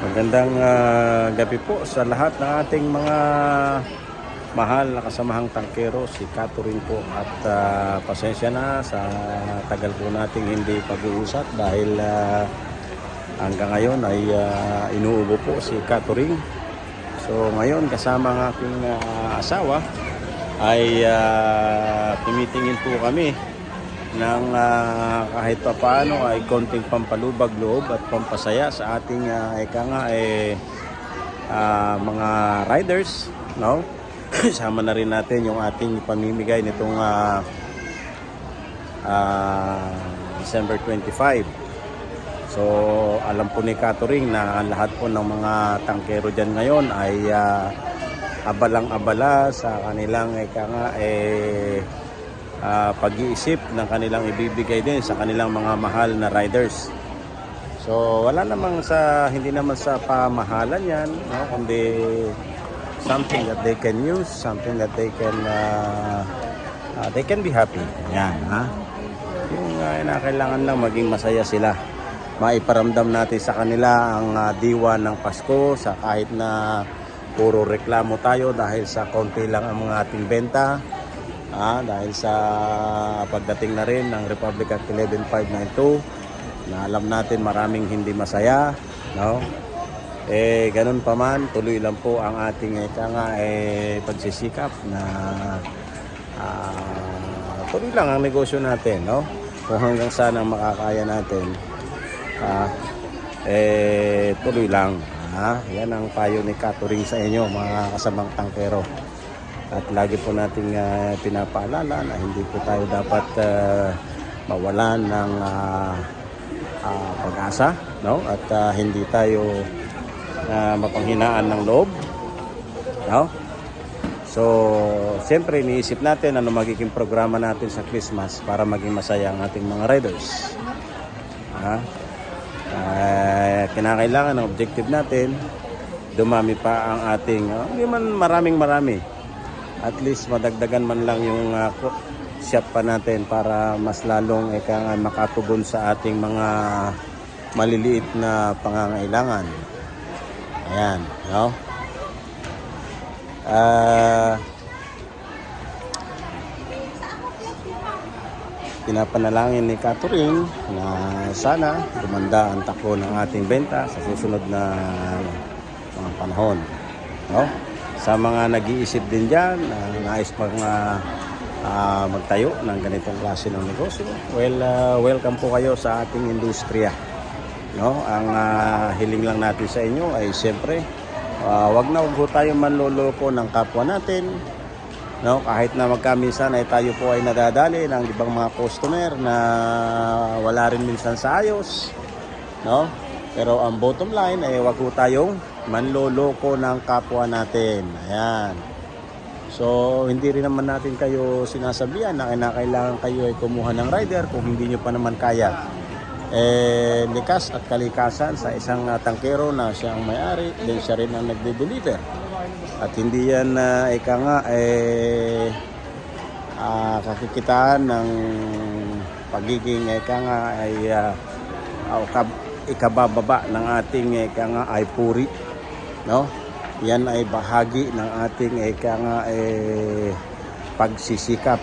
Magandang ah, gabi po sa lahat ng ating mga mahal na kasamahang tangkero, si Catherine po. At ah, pasensya na sa tagal po nating hindi pag-uusap dahil ah, hanggang ngayon ay ah, inuubo po si Catherine. So ngayon kasama ng aking ah, asawa ay ah, tumitingin po kami ng ah, kahit pa paano ay konting pampalubag loob at pampasaya sa ating uh, eka nga eh, ah, mga riders no? Sama na rin natin yung ating pamimigay nitong ah, ah, December 25 so alam po ni Katuring na lahat po ng mga tangkero dyan ngayon ay ah, abalang-abala sa kanilang eka nga eh ah, pag-iisip ng kanilang ibibigay din sa kanilang mga mahal na riders. So wala namang sa hindi naman sa pamahalan 'yan, no, kundi something that they can use, something that they can uh, uh, they can be happy. Yan, ha. Yung uh, na kailangan lang maging masaya sila. Maiparamdam natin sa kanila ang uh, diwa ng Pasko sa kahit na puro reklamo tayo dahil sa konti lang ang mga ating benta. Ah, dahil sa pagdating na rin ng Republic Act 11592 na alam natin maraming hindi masaya, no? Eh ganun pa man, tuloy lang po ang ating eh, nga eh pagsisikap na ah, tuloy lang ang negosyo natin, no? Kung hanggang saan makakaya natin, ah, eh tuloy lang. Ha? Yan ang payo ni Katuring sa inyo, mga kasamang tangkero. At lagi po nating ah, pinapaalala na hindi po tayo dapat ah, mawalan ng ah, ah, pag-asa, no? At ah, hindi tayo ah, mapanghinaan ng loob, no? So, siyempre iniisip natin ano magiging programa natin sa Christmas para maging masaya ang ating mga riders. Ha? Ah, kinakailangan ng objective natin dumami pa ang ating ah, hindi man maraming marami at least madagdagan man lang yung uh, shop pa natin para mas lalong eka makatugon sa ating mga maliliit na pangangailangan. Ayan, no? Ah pinapanalangin ni Catherine na sana gumanda ang takbo ng ating benta sa susunod na mga panahon. No? Sa mga nag-iisip din dyan, na nais pang ah, ah, magtayo ng ganitong klase ng negosyo, well, ah, welcome po kayo sa ating industriya. No? Ang ah, hiling lang natin sa inyo ay siyempre, ah, wag na wag tayo manloloko ng kapwa natin, No, kahit na magkamisan ay tayo po ay nadadali ng ibang mga customer na wala rin minsan sa ayos. No? Pero ang bottom line ay wag po tayong manloloko ng kapwa natin. Ayan. So, hindi rin naman natin kayo sinasabihan na kinakailangan kayo ay kumuha ng rider kung hindi nyo pa naman kaya. Eh, likas at kalikasan sa isang uh, tangkero na siya ang may-ari, then siya rin ang nagde-deliver. At hindi yan na ika nga eh ah, kakikitaan ng pagiging ika nga ay kab- ikabababa ng ating ika nga ay puri no? Yan ay bahagi ng ating ika nga eh pagsisikap.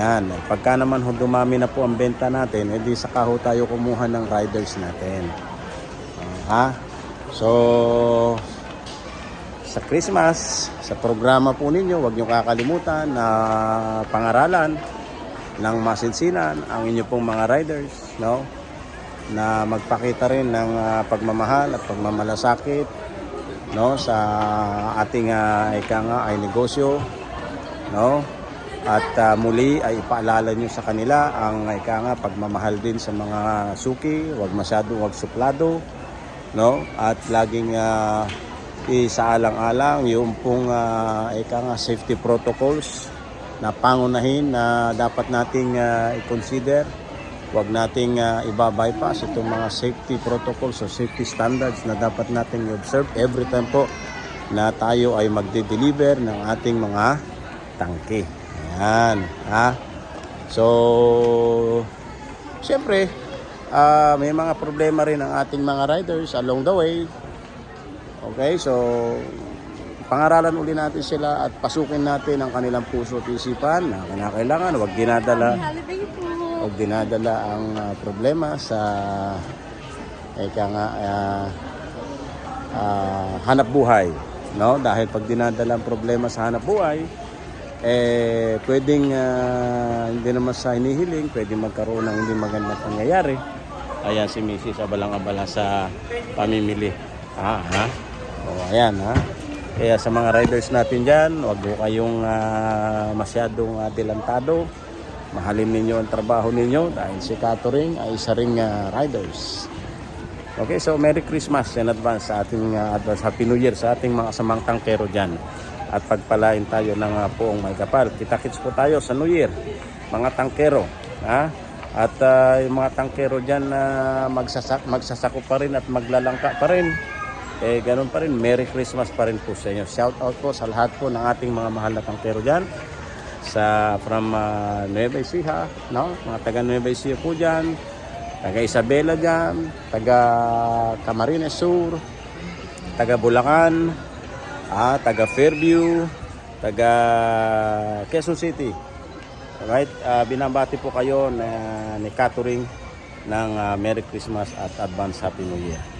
Yan pagka naman ho dumami na po ang benta natin edi saka ho tayo kumuha ng riders natin. Ah, ha? So sa Christmas, sa programa po ninyo, huwag niyo kakalimutan na pangaralan ng masinsinan ang inyo pong mga riders, no? Na magpakita rin ng ah, pagmamahal at pagmamalasakit, no? Sa ating uh, ika nga ay negosyo, no? At ah, muli ay ipaalala nyo sa kanila ang ika nga pagmamahal din sa mga suki, huwag masyadong huwag suplado, no? At laging ah, isaalang-alang yung pong uh, ika nga safety protocols na pangunahin na dapat nating uh, i-consider. Huwag nating uh, iba-bypass itong mga safety protocols o safety standards na dapat nating i-observe every time po na tayo ay magde-deliver ng ating mga tangke. Ayan. Ha? So, siyempre, ah, may mga problema rin ang ating mga riders along the way. Okay, so pangaralan uli natin sila at pasukin natin ang kanilang puso at isipan na kinakailangan huwag dinadala Huwag dinadala ang ah, problema sa eka nga ah, ah, hanap buhay no dahil pag dinadala ang problema sa hanap buhay eh pwedeng ah, hindi naman sa hinihiling pwedeng magkaroon ng hindi magandang pangyayari ayan si Mrs. abalang-abala sa pamimili ah ha o ayan ha kaya sa mga riders natin dyan, huwag po kayong ah, masyadong ah, dilantado. Mahalin ninyo ang trabaho ninyo dahil si Catering ay isa ring ah, riders. Okay, so Merry Christmas in advance sa ating uh, advance Happy New Year sa ating mga samang tangkero dyan. At pagpalain tayo ng uh, poong may kapal. Kita-kits po tayo sa New Year, mga tangkero. Ha? At uh, yung mga tangkero dyan na magsasak, magsasako pa rin at maglalangka pa rin. Eh, ganun pa rin. Merry Christmas pa rin po sa inyo. Shout out po sa lahat po ng ating mga mahal na tangkero dyan sa from uh, Nueva Ecija, no? Mga taga Nueva Ecija po diyan, taga Isabela diyan, taga Camarines Sur, taga Bulacan, ah, taga Fairview, taga Quezon City. Alright, ah, binabati po kayo na ni Catering ng ah, Merry Christmas at Advance Happy New Year.